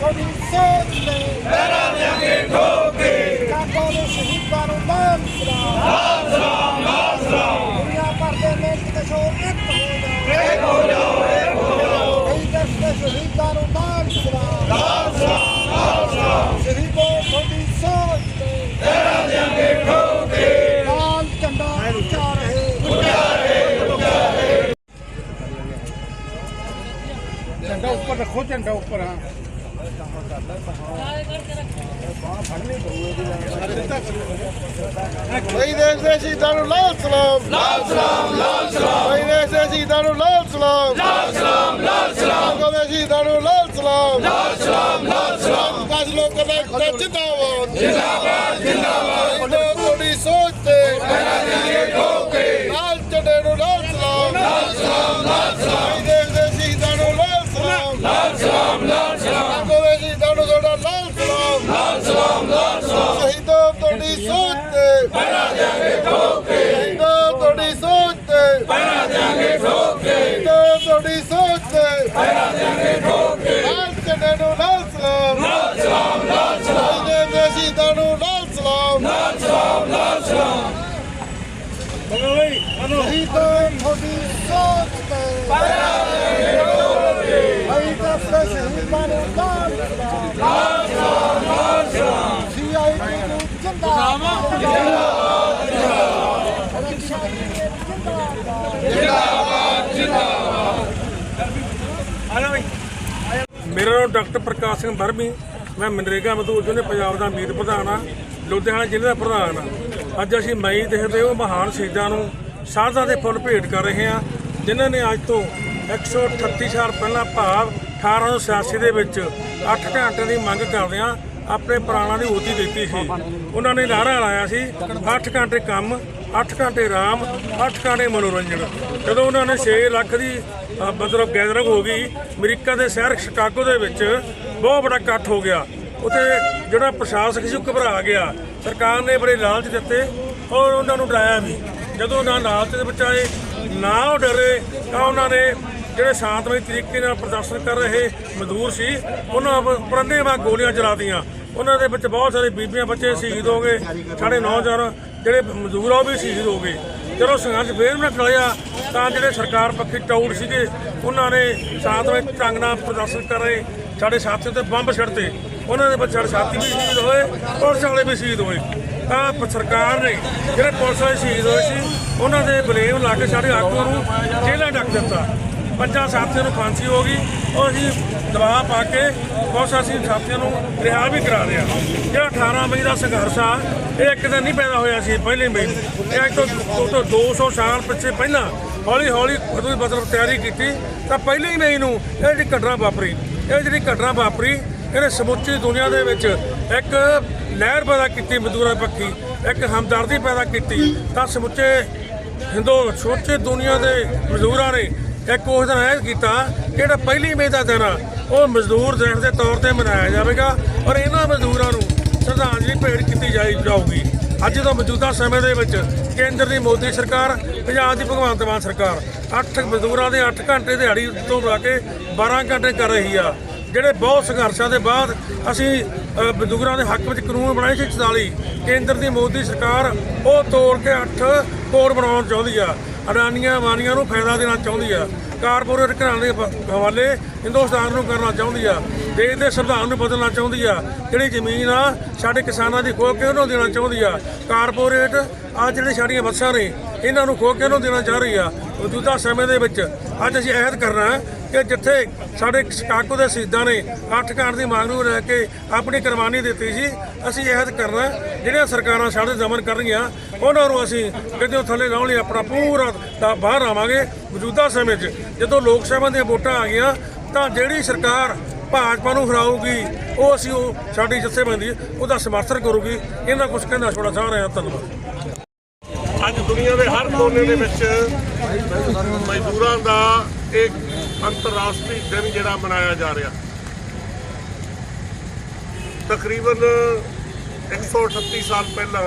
Coming and you. Say Sitaru Lal Salam. Lal Salam, Lal Salam. Say Say Sitaru Lal Salam. Lal Salam, Lal Salam. Say Say Sitaru Lal Salam. Lal Salam, Lal Salam. Kaaj log ka ek ta jindabad. Jindabad, jindabad. Log badi sochte. Bana diye tok. ਪਹਿਲਾਂ ਜਾਗੇ ਠੋਕੇ ਲਾਲ ਝੰਡੇ ਨੂੰ ਲਾਲ ਸਲਾਮ ਲਾਲ ਸਲਾਮ ਲਾਲ ਸਲਾਮ ਦੇ ਸ਼ਹੀਦਾਂ ਨੂੰ ਲਾਲ ਸਲਾਮ ਲਾਲ ਸਲਾਮ ਲਾਲ ਸਲਾਮ ਸ਼ਹੀਦਾਂ ਤੁਹਾਡੀ ਸੋਚ ਤੇ ਪਹਿਲਾਂ ਜਾਗੇ ਠੋਕੇ ਅਸੀਂ ਤਾਂ ਸ਼ਹੀਦਾਂ ਨੂੰ ਲਾਲ ਸਲਾਮ ਲਾਲ ਸਲਾਮ ਲਾਲ ਸਲਾਮ ਸੀਆਈਟੀ ਨੂੰ ਜਿੰਦਾਬਾਦ ਮੇਰਾ ਨਾਮ ਡਾਕਟਰ ਪ੍ਰਕਾਸ਼ ਸਿੰਘ ਬਰਮੀ, ਮੈਂ ਮਨਰੇਗਾ ਮਜ਼ਦੂਰ ਯੂਨੀਅਨ ਪੰਜਾਬ ਦਾ ਮੀਤ ਪ੍ਰਧਾਨ ਆ ਲੁਧਿਆਣਾ ਜ਼ਿਲ੍ਹੇ ਦਾ ਪ੍ਰਧਾਨ ਆ ਅੱਜ ਅਸੀਂ ਮਈ ਦੇਖਦੇ ਉਹ ਮਹਾਨ ਸ਼ਹੀਦਾਂ ਨੂੰ ਸ਼ਰਧਾ ਦੇ ਫੁੱਲ ਭੇਟ ਕਰ ਰਹੇ ਹਾਂ, ਜਿਨ੍ਹਾਂ ਨੇ ਅੱਜ ਤੋਂ 138 ਸਾਲ ਪਹਿਲਾਂ ਭਾਵ 1886 ਦੇ ਵਿੱਚ 8 ਘੰਟੇ ਦੀ ਮੰਗ ਕਰਦਿਆਂ ਆਪਣੇ ਪ੍ਰਾਣਾਂ ਦੀ ਹੁਤੀ ਦਿੱਤੀ ਸੀ। ਉਹਨਾਂ ਨੇ ਨਾਰਾ ਲਾਇਆ ਸੀ 8 ਘੰਟੇ ਕੰਮ 8 ਘੰਟੇ ਆਰਾਮ 8 ਘੰਟੇ ਮਨੋਰੰਜਨ। ਜਦੋਂ ਉਹਨਾਂ ਨੇ 6 ਲੱਖ ਦੀ ਮਤਲਬ ਗੈਦਰਿੰਗ ਹੋ ਗਈ, ਅਮਰੀਕਾ ਦੇ ਸ਼ਹਿਰ ਸ਼ਿਕਾਗੋ ਦੇ ਵਿੱਚ, ਬਹੁਤ ਬੜਾ ਇਕੱਠ ਹੋ ਗਿਆ। ਉੱਥੇ ਜਿਹੜਾ ਪ੍ਰਸ਼ਾਸਕ ਸੀ, ਉਹ ਘਬਰਾ ਗਿਆ। ਸਰਕਾਰ ਨੇ ਬੜੇ ਲਾਲਚ ਦਿੱਤੇ ਔਰ ਉਹਨਾਂ ਨੂੰ ਡਰਾਇਆ ਵੀ। ਜਦੋਂ ਉਹਨਾਂ ਲਾਲਚ ਦੇ ਵਿੱਚ ਆਏ ਨਾ ਉਹ ਡਰੇ, ਤਾਂ ਉਹਨਾਂ ਨੇ ਜਿਹੜੇ ਸ਼ਾਂਤਮਈ ਤਰੀਕੇ ਨਾਲ ਪ੍ਰਦਰਸ਼ਨ ਕਰ ਰਹੇ ਮਜ਼ਦੂਰ ਸੀ, ਉਹਨਾਂ ਪਰੰਦੇ ਵਾਂ ਗੋਲੀਆਂ ਚਲਾਤੀਆਂ ਉਹਨਾਂ ਦੇ ਵਿੱਚ ਬਹੁਤ ਸਾਰੇ ਬੀਬੀਆਂ ਬੱਚੇ ਸ਼ਹੀਦ ਹੋ ਗਏ, ਸਾਡੇ ਨੌਜਵਾਨ ਜਿਹੜੇ ਮਜ਼ਦੂਰ ਆ ਉਹ ਵੀ ਸ਼ਹੀਦ ਹੋ ਗਏ। ਜਦੋਂ ਸੰਘਰਸ਼ ਫੇਰ ਨਾ ਟਲਿਆ ਤਾਂ ਜਿਹੜੇ ਸਰਕਾਰ ਪੱਖੀ ਟੌਰ ਸੀਗੇ, ਉਹਨਾਂ ਨੇ ਸਾਥ ਵਿੱਚ ਢੰਗ ਨਾਲ ਪ੍ਰਦਰਸ਼ਨ ਕਰ ਰਹੇ। ਸਾਡੇ ਸਾਥੀਆਂ ਤੇ ਬੰਬ ਛੱਡਤੇ। ਉਹਨਾਂ ਦੇ ਵਿੱਚ ਸਾਡੇ ਸਾਥੀ ਵੀ ਸ਼ਹੀਦ ਹੋਏ, ਪੁਲਿਸ ਵਾਲੇ ਵੀ ਸ਼ਹੀਦ ਹੋਏ। ਤਾਂ ਸਰਕਾਰ ਨੇ ਜਿਹੜੇ ਪੁਲਿਸ ਵਾਲੇ ਸ਼ਹੀਦ ਹੋਏ ਸੀ, ਉਹਨਾਂ ਦੇ ਬਲੇਮ ਲਾ ਕੇ ਸਾਡੇ ਆਗੂਆਂ ਨੂੰ ਜੇਲ੍ਹਾਂ ਡੱਕ ਦਿੱਤਾ। ਪੰਜਾਂ ਸਾਥੀਆਂ ਨੂੰ ਫਾਂਸੀ ਹੋ ਗਈ। ਔਰ ਅਸੀਂ ਦਬਾਅ ਪਾ ਕੇ ਬਹੁਤ ਸਾਰੇ ਸਾਥੀਆਂ ਨੂੰ ਰਿਹਾ ਵੀ ਕਰਾ ਰਿਹਾ ਜਿਹੜਾ 18 ਮਈ ਦਾ ਸੰਘਰਸ਼ ਆ, ਇਹ ਇੱਕ ਦਿਨ ਨਹੀਂ ਪੈਦਾ ਹੋਇਆ ਸੀ, ਪਹਿਲੇ ਮਈ ਇਹ ਅੱਜ ਤੋਂ ਤੋਂ- ਤੋਂ 200 ਸਾਲ ਪਿੱਛੇ ਪਹਿਲਾਂ ਹੌਲੀ ਹੌਲੀ ਉਹਦੀ ਮਤਲਬ ਤਿਆਰੀ ਕੀਤੀ, ਤਾਂ ਪਹਿਲੇ ਹੀ ਮਈ ਨੂੰ ਇਹ ਜਿਹੜੀ ਘਟਨਾ ਵਾਪਰੀ, ਇਹ ਜਿਹੜੀ ਘਟਨਾ ਵਾਪਰੀ, ਇਹਨੇ ਸਮੁੱਚੀ ਦੁਨੀਆ ਦੇ ਵਿੱਚ ਇੱਕ ਲਹਿਰ ਪੈਦਾ ਕੀਤੀ, ਮਜ਼ਦੂਰਾਂ ਪੱਖੀ, ਇੱਕ ਹਮਦਰਦੀ ਪੈਦਾ ਕੀਤੀ, ਤਾਂ ਸਮੁੱਚੇ ਹਿੰਦੂ ਸੋਚੇ ਦੁਨੀਆ ਦੇ ਮਜ਼ਦੂਰਾਂ ਨੇ ਇੱਕ ਉਸ ਦਿਨ ਐਲਾਨ ਕੀਤਾ ਕਿ ਜਿਹੜਾ ਪਹਿਲੀ ਮਈ ਦਾ ਦਿਨ ਆ ਉਹ ਮਜ਼ਦੂਰ ਦਿਵਸ ਦੇ ਤੌਰ ਤੇ ਮਨਾਇਆ ਜਾਵੇਗਾ ਔਰ ਇਹਨਾਂ ਮਜ਼ਦੂਰਾਂ ਨੂੰ ਸ਼ਰਧਾਂਜਲੀ ਭੇਟ ਕੀਤੀ ਜਾਈ ਜਾਊਗੀ। ਅੱਜ ਤੋਂ ਮੌਜੂਦਾ ਸਮੇਂ ਦੇ ਵਿੱਚ ਕੇਂਦਰ ਦੀ ਮੋਦੀ ਸਰਕਾਰ, ਪੰਜਾਬ ਦੀ ਭਗਵੰਤ ਮਾਨ ਸਰਕਾਰ 8 ਮਜ਼ਦੂਰਾਂ ਦੇ 8 ਘੰਟੇ ਦਿਹਾੜੀ ਤੋਂ ਲਾ ਕੇ 12 ਘੰਟੇ ਕਰ ਰਹੀ ਆ। ਜਿਹੜੇ ਬਹੁਤ ਸੰਘਰਸ਼ਾਂ ਦੇ ਬਾਅਦ ਅਸੀਂ ਮਜ਼ਦੂਰਾਂ ਦੇ ਹੱਕ ਵਿੱਚ ਕਾਨੂੰਨ ਬਣਾਏ ਸੀ 44 ਕੇਂਦਰ ਦੀ ਮੋਦੀ ਸਰਕਾਰ ਉਹ ਤੋੜ ਕੇ 8 ਕੋਰ ਬਣਾਉਣ ਚਾਹੁੰਦੀ ਆ। ਅਡਾਨੀਆਂ ਵਾਨੀਆਂ ਨੂੰ ਫਾਇਦਾ ਦੇਣਾ ਚਾਹੁੰਦੀ ਆ। ਕਾਰਪੋਰੇਟ ਘਰਾਂ ਦੇ ਹ- ਹਵਾਲੇ ਹਿੰਦੁਸਤਾਨ ਨੂੰ ਕਰਨਾ ਚਾਹੁੰਦੀ ਆ। ਦੇਸ਼ ਦੇ ਸੰਵਿਧਾਨ ਨੂੰ ਬਦਲਣਾ ਚਾਹੁੰਦੀ ਆ। ਜਿਹੜੀ ਜ਼ਮੀਨ ਆ, ਸਾਡੇ ਕਿਸਾਨਾਂ ਦੀ ਖੋਹ ਕੇ ਉਹਨੂੰ ਦੇਣਾ ਚਾਹੁੰਦੀ ਆ? ਕਾਰਪੋਰੇਟ ਆ ਜਿਹੜੇ ਸਾਡੀਆਂ ਬੱਸਾਂ ਨੇ, ਇਹਨਾਂ ਨੂੰ ਖੋਹ ਕੇ ਉਹਨੂੰ ਦੇਣਾ ਚਾਹ ਰਹੀ ਆ? ਮੌਜੂਦਾ ਸਮੇਂ ਦੇ ਵਿੱਚ ਅੱਜ ਅਸੀਂ ਅਹਿਦ ਕਰਨਾ ਹੈ ਕਿ ਜਿੱਥੇ ਸਾਡੇ ਸ਼ਿਕਾਗੋ ਦੇ ਸ਼ਹੀਦਾਂ ਨੇ ਅੱਠ ਘੰਟ ਦੀ ਮੰਗ ਨੂੰ ਲੈ ਕੇ ਆਪਣੀ ਕੁਰਬਾਨੀ ਦਿੱਤੀ ਸੀ, ਅਸੀਂ ਅਹਿਦ ਕਰਨਾ ਜਿਹੜੀਆਂ ਸਰਕਾਰਾਂ ਸਾਡੇ ਦਮਨ ਕਰਨਗੀਆਂ, ਉਹਨਾਂ ਨੂੰ ਅਸੀਂ ਕਿਤੇ ਥੱਲੇ ਲਾਉਣ ਲਈ ਆਪਣਾ ਪੂਰਾ ਦਾ ਬਾਹਰ ਆਵਾਂਗੇ। ਮੌਜੂਦਾ ਸਮੇਂ 'ਚ ਜਦੋਂ ਲੋਕ ਸਭਾ ਦੀਆਂ ਵੋਟਾਂ ਆ ਗਈਆਂ, ਤਾਂ ਜਿਹੜੀ ਸਰਕਾਰ ਭਾਜਪਾ ਨੂੰ ਹਰਾਊਗੀ, ਉਹ ਅਸੀਂ ਉਹ ਸਾਡੀ ਜਥੇਬੰਦੀ, ਉਹਦਾ ਸਮਰਥਨ ਕਰੂਗੀ। ਇਹਨਾਂ ਕੁਝ ਕਹਿੰਦਾ ਛੋੜਾ ਸਾਰਿਆਂ ਰਿਹਾ ਧੰਨਵਾਦ। ਅੱਜ ਦੁਨੀਆ ਦੇ ਹਰ ਕੋਨੇ ਦੇ ਵਿੱਚ ਮਜ਼ਦੂਰਾਂ ਦਾ ਇੱਕ ਅੰਤਰਰਾਸ਼ਟਰੀ ਦਿਨ ਜਿਹੜਾ ਮਨਾਇਆ ਜਾ ਰਿਹਾ। ਤਕਰੀਬਨ 138 ਸਾਲ ਪਹਿਲਾਂ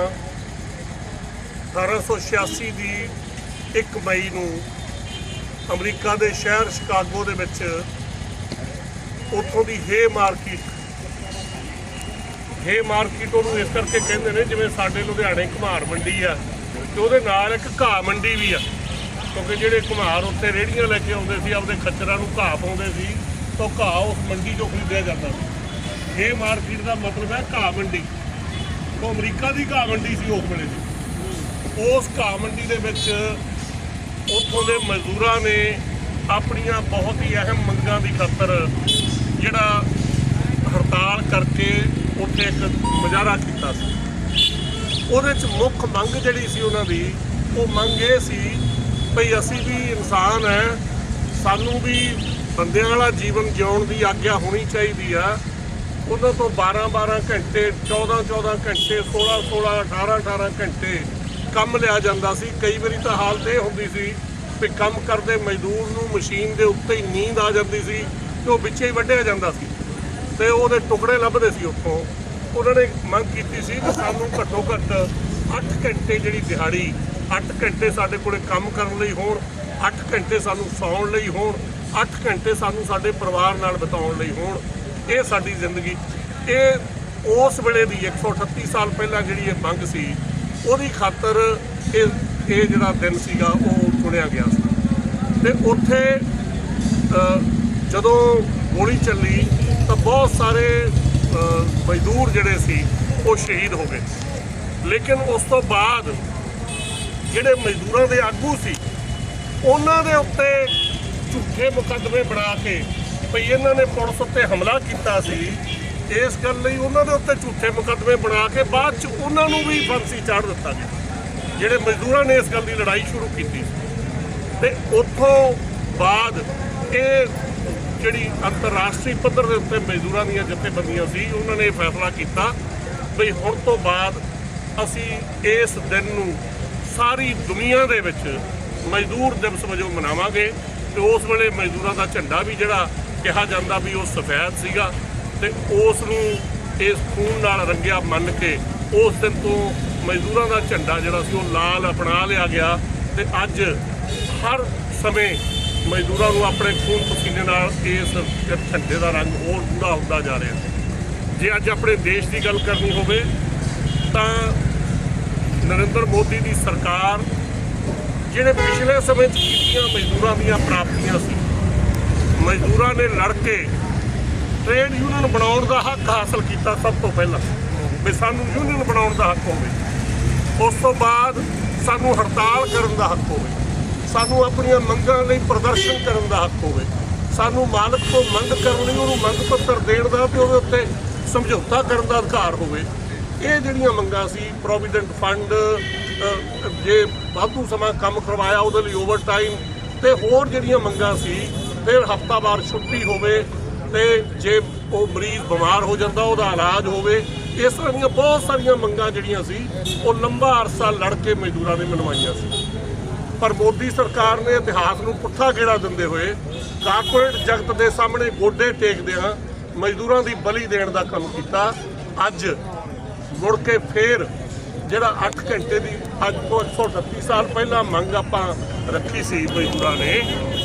1886 ਦੀ 1 ਮਈ ਨੂੰ ਅਮਰੀਕਾ ਦੇ ਸ਼ਹਿਰ ਸ਼ਿਕਾਗੋ ਦੇ ਵਿੱਚ ਉੱਥੋਂ ਦੀ ਹੇ ਮਾਰਕੀਟ ਹੇ ਮਾਰਕੀਟ ਉਹਨੂੰ ਇਸ ਕਰਕੇ ਕਹਿੰਦੇ ਨੇ ਜਿਵੇਂ ਸਾਡੇ ਲੁਧਿਆਣੇ ਘੁਮਾਰ ਮੰਡੀ ਆ ਤੇ ਉਹਦੇ ਨਾਲ ਇੱਕ ਘਾਹ ਮੰਡੀ ਵੀ ਆ। ਕਿਉਂਕਿ ਜਿਹੜੇ ਘੁਮਾਰ ਉੱਤੇ ਰੇੜੀਆਂ ਲੈ ਕੇ ਆਉਂਦੇ ਸੀ, ਆਪਦੇ ਖੱਚਰਾਂ ਨੂੰ ਘਾਹ ਪਾਉਂਦੇ ਸੀ, ਤਾਂ ਉਹ ਘਾਹ ਉਸ ਮੰਡੀ 'ਚੋਂ ਖਰੀਦਿਆ ਜਾਂਦਾ ਸੀ। ਇਹ ਮਾਰਕੀਟ ਦਾ ਮਤਲਬ ਹੈ ਘਾਹ ਮੰਡੀ। ਉਹ ਅਮਰੀਕਾ ਦੀ ਘਾਹ ਮੰਡੀ ਸੀ ਉਸ ਵੇਲੇ ਦੀ। ਉਸ ਘਾਹ ਮੰਡੀ ਦੇ ਵਿੱਚ ਉੱਥੋਂ ਦੇ ਮਜ਼ਦੂਰਾਂ ਨੇ ਆਪਣੀਆਂ ਬਹੁਤ ਹੀ ਅਹਿਮ ਮੰਗਾਂ ਦੀ ਖਾਤਰ ਜਿਹੜਾ ਹੜਤਾਲ ਕਰਕੇ ਉੱਥੇ ਇੱਕ ਮੁਜ਼ਾਹਰਾ ਕੀਤਾ ਸੀ। ਉਹਦੇ ਚ ਮੁੱਖ ਮੰਗ ਜਿਹੜੀ ਸੀ ਉਹਨਾਂ ਦੀ, ਉਹ ਮੰਗ ਇਹ ਸੀ ਭਈ ਅਸੀਂ ਵੀ ਇਨਸਾਨ ਹੈ, ਸਾਨੂੰ ਵੀ ਬੰਦਿਆਂ ਵਾਲਾ ਜੀਵਨ ਜਿਉਣ ਦੀ ਆਗਿਆ ਹੋਣੀ ਚਾਹੀਦੀ ਆ। ਉਹਨਾਂ ਤੋਂ 12 12 ਘੰਟੇ 14 14 ਘੰਟੇ 16 16 18 18 ਘੰਟੇ ਕੰਮ ਲਿਆ ਜਾਂਦਾ ਸੀ। ਕਈ ਵਾਰੀ ਤਾਂ ਹਾਲਤ ਇਹ ਹੁੰਦੀ ਸੀ ਵੀ ਕੰਮ ਕਰਦੇ ਮਜ਼ਦੂਰ ਨੂੰ ਮਸ਼ੀਨ ਦੇ ਉੱਤੇ ਹੀ ਨੀਂਦ ਆ ਜਾਂਦੀ ਸੀ ਤੇ ਉਹ ਵਿੱਚੇ ਹੀ ਵੱਢਿਆ ਜਾਂਦਾ ਸੀ। ਤੇ ਉਹਦੇ ਟੁਕੜੇ ਲੱਭਦੇ ਸੀ ਉੱਥੋਂ। ਉਹਨਾਂ ਨੇ ਮੰਗ ਕੀਤੀ ਸੀ ਕਿ ਸਾਨੂੰ ਘੱਟੋ ਘੱਟ 8 ਘੰਟੇ ਜਿਹੜੀ ਦਿਹਾੜੀ 8 ਘੰਟੇ ਸਾਡੇ ਕੋਲੇ ਕੰਮ ਕਰਨ ਲਈ ਹੋਣ 8 ਘੰਟੇ ਸਾਨੂੰ ਸੌਣ ਲਈ ਹੋਣ 8 ਘੰਟੇ ਸਾਨੂੰ ਸਾਡੇ ਪਰਿਵਾਰ ਨਾਲ ਬਿਤਾਉਣ ਲਈ ਹੋਣ, ਇਹ ਸਾਡੀ ਜ਼ਿੰਦਗੀ। ਇਹ ਉਸ ਵੇਲੇ ਦੀ 138 ਸਾਲ ਪਹਿਲਾਂ ਜਿਹੜੀ ਇਹ ਮੰਗ ਸੀ, ਉਹਦੀ ਖਾਤਰ ਇਹ ਇਹ ਜਿਹੜਾ ਦਿਨ ਸੀਗਾ, ਉਹ ਚੁਣਿਆ ਗਿਆ ਸੀ। ਤੇ ਉੱਥੇ ਜਦੋਂ ਗੋਲੀ ਚੱਲੀ, ਤਾਂ ਬਹੁਤ ਸਾਰੇ ਮਜ਼ਦੂਰ ਜਿਹੜੇ ਸੀ, ਉਹ ਸ਼ਹੀਦ ਹੋ ਗਏ। ਲੇਕਿਨ ਉਸ ਤੋਂ ਬਾਅਦ ਜਿਹੜੇ ਮਜ਼ਦੂਰਾਂ ਦੇ ਆਗੂ ਸੀ, ਉਹਨਾਂ ਦੇ ਉੱਤੇ ਝੂਠੇ ਮੁਕੱਦਮੇ ਬਣਾ ਕੇ ਭਈ ਇਹਨਾਂ ਨੇ ਪੁਲਿਸ ਉੱਤੇ ਹਮਲਾ ਕੀਤਾ ਸੀ, ਇਸ ਗੱਲ ਲਈ ਉਹਨਾਂ ਦੇ ਉੱਤੇ ਝੂਠੇ ਮੁਕੱਦਮੇ ਬਣਾ ਕੇ ਬਾਅਦ ਚ ਉਹਨਾਂ ਨੂੰ ਵੀ ਫਾਂਸੀ ਚਾੜ ਦਿੱਤਾ ਗਿਆ। ਜਿਹੜੇ ਮਜ਼ਦੂਰਾਂ ਨੇ ਇਸ ਗੱਲ ਦੀ ਲੜਾਈ ਸ਼ੁਰੂ ਕੀਤੀ ਸੀ। ਤੇ ਉੱਥੋਂ ਬਾਅਦ ਇਹ ਜਿਹੜੀ ਅੰਤਰਰਾਸ਼ਟਰੀ ਪੱਧਰ ਦੇ ਉੱਤੇ ਮਜ਼ਦੂਰਾਂ ਦੀਆਂ ਜਥੇਬੰਦੀਆਂ ਸੀ, ਉਹਨਾਂ ਨੇ ਇਹ ਫੈਸਲਾ ਕੀਤਾ ਵੀ ਹੁਣ ਤੋਂ ਬਾਅਦ ਅਸੀਂ ਇਸ ਦਿਨ ਨੂੰ ਸਾਰੀ ਦੁਨੀਆ ਦੇ ਵਿੱਚ ਮਜ਼ਦੂਰ ਦਿਵਸ ਵਜੋਂ ਮਨਾਵਾਂਗੇ ਤੇ ਉਸ ਵੇਲੇ ਮਜ਼ਦੂਰਾਂ ਦਾ ਝੰਡਾ ਵੀ ਜਿਹੜਾ ਕਿਹਾ ਜਾਂਦਾ ਵੀ ਉਹ ਸਫੈਦ ਸੀਗਾ ਤੇ ਉਸ ਨੂੰ ਇਸ ਖੂਨ ਨਾਲ ਰੰਗਿਆ ਮੰਨ ਕੇ ਉਸ ਦਿਨ ਤੋਂ ਮਜ਼ਦੂਰਾਂ ਦਾ ਝੰਡਾ ਜਿਹੜਾ ਸੀ ਉਹ ਲਾਲ ਅਪਣਾ ਲਿਆ ਗਿਆ ਤੇ ਅੱਜ ਹਰ ਸਮੇਂ ਮਜ਼ਦੂਰਾਂ ਨੂੰ ਆਪਣੇ ਖੂਨ ਪਸੀਨੇ ਨਾਲ ਇਸ ਝੰਡੇ ਦਾ ਰੰਗ ਹੋਰ ਗੂੜਾ ਹੁੰਦਾ ਜਾ ਰਿਹਾ। ਜੇ ਅੱਜ ਆਪਣੇ ਦੇਸ਼ ਦੀ ਗੱਲ ਕਰਨੀ ਹੋਵੇ, ਤਾਂ ਨਰਿੰਦਰ ਮੋਦੀ ਦੀ ਸਰਕਾਰ ਜਿਹੜੇ ਪਿਛਲੇ ਸਮੇਂ 'ਚ ਕੀਤੀਆਂ ਮਜ਼ਦੂਰਾਂ ਦੀਆਂ ਪ੍ਰਾਪਤੀਆਂ ਸੀ, ਮਜ਼ਦੂਰਾਂ ਨੇ ਲੜ ਕੇ ਟ੍ਰੇਡ ਯੂਨੀਅਨ ਬਣਾਉਣ ਦਾ ਹੱਕ ਹਾਸਲ ਕੀਤਾ ਸਭ ਤੋਂ ਪਹਿਲਾਂ, ਵੀ ਸਾਨੂੰ ਯੂਨੀਅਨ ਬਣਾਉਣ ਦਾ ਹੱਕ ਹੋਵੇ। ਉਸ ਤੋਂ ਬਾਅਦ ਸਾਨੂੰ ਹੜਤਾਲ ਕਰਨ ਦਾ ਹੱਕ ਹੋਵੇ। ਸਾਨੂੰ ਆਪਣੀਆਂ ਮੰਗਾਂ ਲਈ ਪ੍ਰਦਰਸ਼ਨ ਕਰਨ ਦਾ ਹੱਕ ਹੋਵੇ। ਸਾਨੂੰ ਮਾਲਕ ਤੋਂ ਮੰਗ ਕਰਨ ਲਈ ਉਹਨੂੰ ਮੰਗ ਪੱਤਰ ਦੇਣ ਦਾ ਤੇ ਉਹਦੇ ਉੱਤੇ ਸਮਝੌਤਾ ਕਰਨ ਦਾ ਅਧਿਕਾਰ ਹੋਵੇ। ਇਹ ਜਿਹੜੀਆਂ ਮੰਗਾਂ ਸੀ ਪ੍ਰੋਵੀਡੈਂਟ ਫੰਡ ਜੇ ਵਾਧੂ ਸਮਾਂ ਕੰਮ ਕਰਵਾਇਆ ਉਹਦੇ ਲਈ ਓਵਰਟਾਈਮ ਤੇ ਹੋਰ ਜਿਹੜੀਆਂ ਮੰਗਾਂ ਸੀ, ਫਿਰ ਹਫਤਾਵਾਰ ਛੁੱਟੀ ਹੋਵੇ ਤੇ ਜੇ ਉਹ ਮਰੀਜ਼ ਬਿਮਾਰ ਹੋ ਜਾਂਦਾ, ਉਹਦਾ ਇਲਾਜ ਹੋਵੇ, ਇਸ ਤਰ੍ਹਾਂ ਦੀਆਂ ਬਹੁਤ ਸਾਰੀਆਂ ਮੰਗਾਂ ਜਿਹੜੀਆਂ ਸੀ, ਉਹ ਲੰਬਾ ਅਰਸਾ ਲੜ ਕੇ ਮਜ਼ਦੂਰਾਂ ਨੇ ਮਨਵਾਈਆਂ ਸੀ। ਪਰ ਮੋਦੀ ਸਰਕਾਰ ਨੇ ਇਤਿਹਾਸ ਨੂੰ ਪੁੱਠਾ ਗੇੜਾ ਦਿੰਦੇ ਹੋਏ ਕਾਰਪੋਰੇਟ ਜਗਤ ਦੇ ਸਾਹਮਣੇ ਗੋਡੇ ਟੇਕਦਿਆਂ ਮਜ਼ਦੂਰਾਂ ਦੀ ਬਲੀ ਦੇਣ ਦਾ ਕੰਮ ਕੀਤਾ। ਅੱਜ ਮੁੜ ਕੇ ਫੇਰ ਜਿਹੜਾ 8 ਘੰਟੇ ਦੀ ਅੱਜ ਤੋਂ 138 ਸਾਲ ਪਹਿਲਾਂ ਮੰਗ ਆਪਾਂ ਰੱਖੀ ਸੀ ਮਜ਼ਦੂਰਾਂ ਨੇ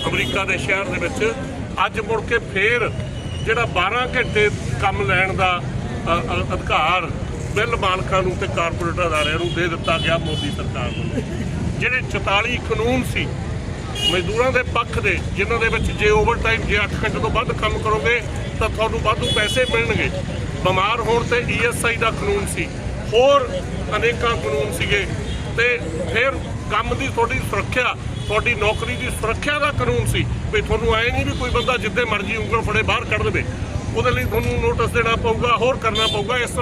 ਅਮਰੀਕਾ ਦੇ ਸ਼ਹਿਰ ਦੇ ਵਿੱਚ, ਅੱਜ ਮੁੜ ਕੇ ਫੇਰ ਜਿਹੜਾ 12 ਘੰਟੇ ਕੰਮ ਲੈਣ ਦਾ ਅਧਿਕਾਰ ਬਿੱਲ ਮਾਲਕਾਂ ਨੂੰ ਤੇ ਕਾਰਪੋਰੇਟ ਅਦਾਰਿਆਂ ਨੂੰ ਦੇ ਦਿੱਤਾ ਗਿਆ ਮੋਦੀ ਸਰਕਾਰ ਨੂੰ ਜਿਹੜੇ 44 ਕਾਨੂੰਨ ਸੀ, ਮਜ਼ਦੂਰਾਂ ਦੇ ਪੱਖ ਦੇ, ਜਿਨ੍ਹਾਂ ਦੇ ਵਿੱਚ ਜੇ ਓਵਰਟਾਈਮ ਜੇ 8 ਘੰਟੇ ਤੋਂ ਵੱਧ ਕੰਮ ਕਰੋਗੇ, ਤਾਂ ਤੁਹਾਨੂੰ ਵਾਧੂ ਪੈਸੇ ਮਿਲਣਗੇ। ਬਿਮਾਰ ਹੋਣ ਤੇ ਈਐਸਆਈ ਦਾ ਕਾਨੂੰਨ ਸੀ। ਹੋਰ ਅਨੇਕਾਂ ਕਾਨੂੰਨ ਸੀਗੇ। ਤੇ ਫਿਰ ਕੰਮ ਦੀ ਤੁਹਾਡੀ ਸੁਰੱਖਿਆ, ਤੁਹਾਡੀ ਨੌਕਰੀ ਦੀ ਸੁਰੱਖਿਆ ਦਾ ਕਾਨੂੰਨ ਸੀ। ਵੀ ਤੁਹਾਨੂੰ ਐ ਨਹੀਂ ਵੀ ਕੋਈ ਬੰਦਾ ਜਿੱਦੇ ਮਰਜ਼ੀ ਉਂਗਲ ਫੜੇ ਬਾਹਰ ਕੱਢ ਦੇਵੇ। ਉਹਦੇ ਲਈ ਤੁਹਾਨੂੰ ਨੋਟਿਸ ਦੇਣਾ ਪਊਗਾ, ਹੋਰ ਕਰਨਾ ਪਊਗਾ, ਇਸ ਤਰ੍ਹਾਂ